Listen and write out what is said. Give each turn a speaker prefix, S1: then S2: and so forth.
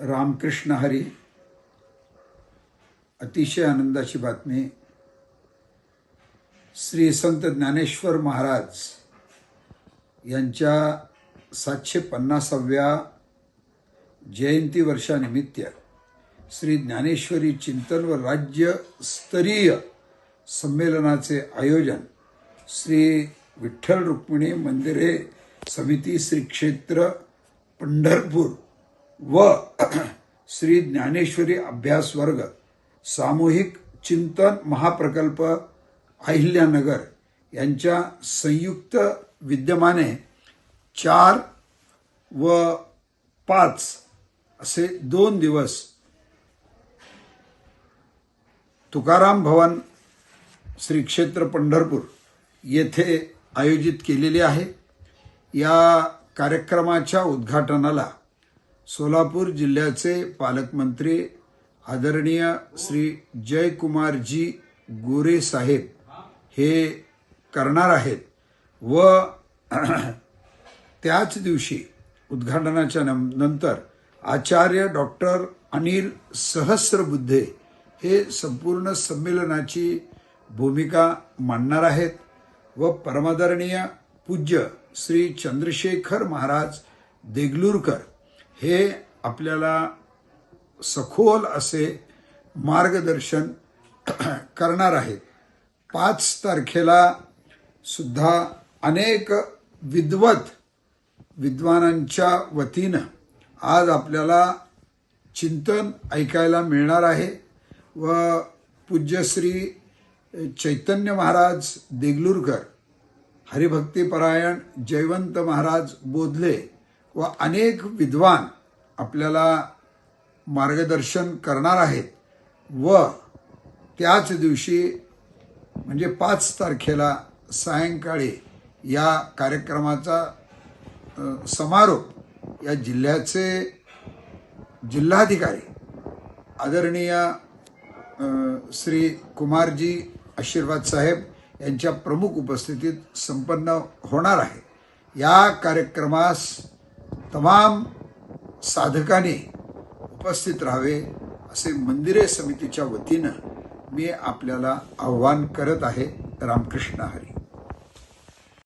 S1: रामकृष्ण हरी. अतिशय आनंदाची बातमी. श्री संत ज्ञानेश्वर महाराज यांच्या सातशे पन्नासाव्या जयंती वर्षानिमित्त श्री ज्ञानेश्वरी चिंतन व राज्यस्तरीय संमेलनाचे आयोजन श्री विठ्ठल रुक्मिणी मंदिरे समिती श्री क्षेत्र पंढरपूर व श्री ज्ञानेश्वरी अभ्यास वर्ग सामूहिक चिंतन महाप्रकल्प अहिल्यानगर यांच्या संयुक्त विद्यमाने चार व पाच असे दोन दिवस तुकाराम भवन श्री क्षेत्र पंढरपूर येथे आयोजित केलेले आहे. या कार्यक्रमाच्या उद्घाटनाला सोलापूर जिल्ह्याचे पालकमंत्री आदरणीय श्री जयकुमारजी गोरे साहेब हे करणार आहेत व त्याच दिवशी उद्घाटनाच्या नंतर आचार्य डॉक्टर अनिल सहस्रबुद्धे हे संपूर्ण संमेलनाची भूमिका मांडणार आहेत व परमादरणीय पूज्य श्री चंद्रशेखर महाराज देगलूरकर हे आपल्याला सखोल असे मार्गदर्शन करणार आहे. पाच तारखेला सुद्धा अनेक विद्वत विद्वानांच्या वतीनं आज आपल्याला चिंतन ऐकायला मिळणार आहे व पूज्यश्री चैतन्य महाराज देगलूरकर हरिभक्तीपरायण जयवंत महाराज बोधले व अनेक विद्वान आपल्याला मार्गदर्शन करणार आहेत व त्याच दिवशी म्हणजे पाच तारखेला सायंकाळी या कार्यक्रमाचा समारोप या जिल्ह्याचे जिल्हाधिकारी आदरणीय श्री कुमारजी आशीर्वाद साहेब यांच्या प्रमुख उपस्थितीत संपन्न होणार आहे. या कार्यक्रमास तमाम साधकाने उपस्थित राहावे असे मंदिरे समितीच्या वतीनं मी आपल्याला आव्हान करत आहे रामकृष्ण हरी.